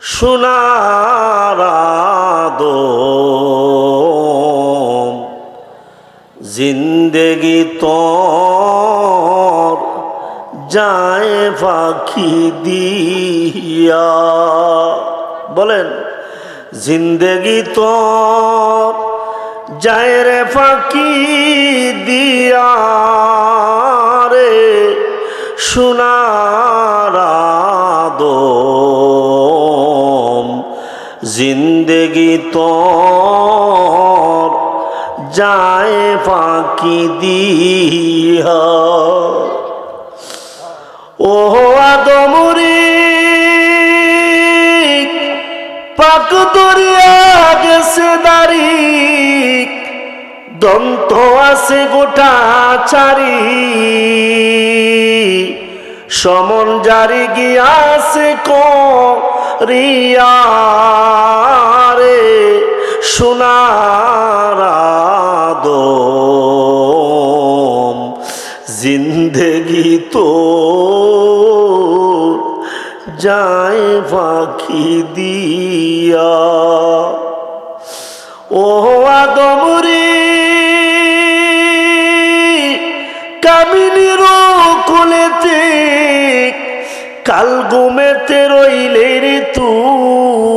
সোনারাদো জিন্দেগি তোর যায় পাখি দিয়া। বলেন, জিন্দেগি তোর যায় রে ফাঁকি দিয়া রে। সোনারাদম জিন্দেগি তোর যায় ফাঁকি দিয়া। ও আদমরি পাক দরিয়া গেছে দাড়ি দন্ত আছে গোটা চারি সমন জারি গিয়াছে রে সোনারাদম জিন্দেগি তো যায় পাখি দিয়া। ও আদমরি কামিনীর কোলেতে কাল ঘুমেতে রইলে রে তুই।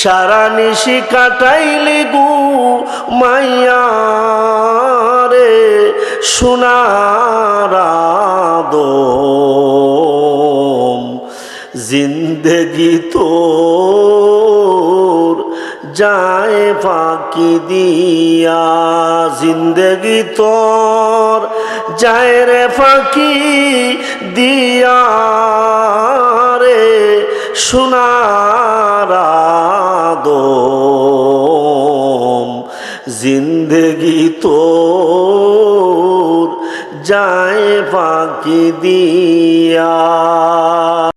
সারা নিশি কাটাইলে গু মাইয়া রে সোনারাদম জিন্দগি তোর যায় ফাঁকি দিয়া। জিন্দগি তোর যায় রে ফাঁকি দিয়া রে সোনারাদম জিন্দগি তোর যায় পাখি দিয়া।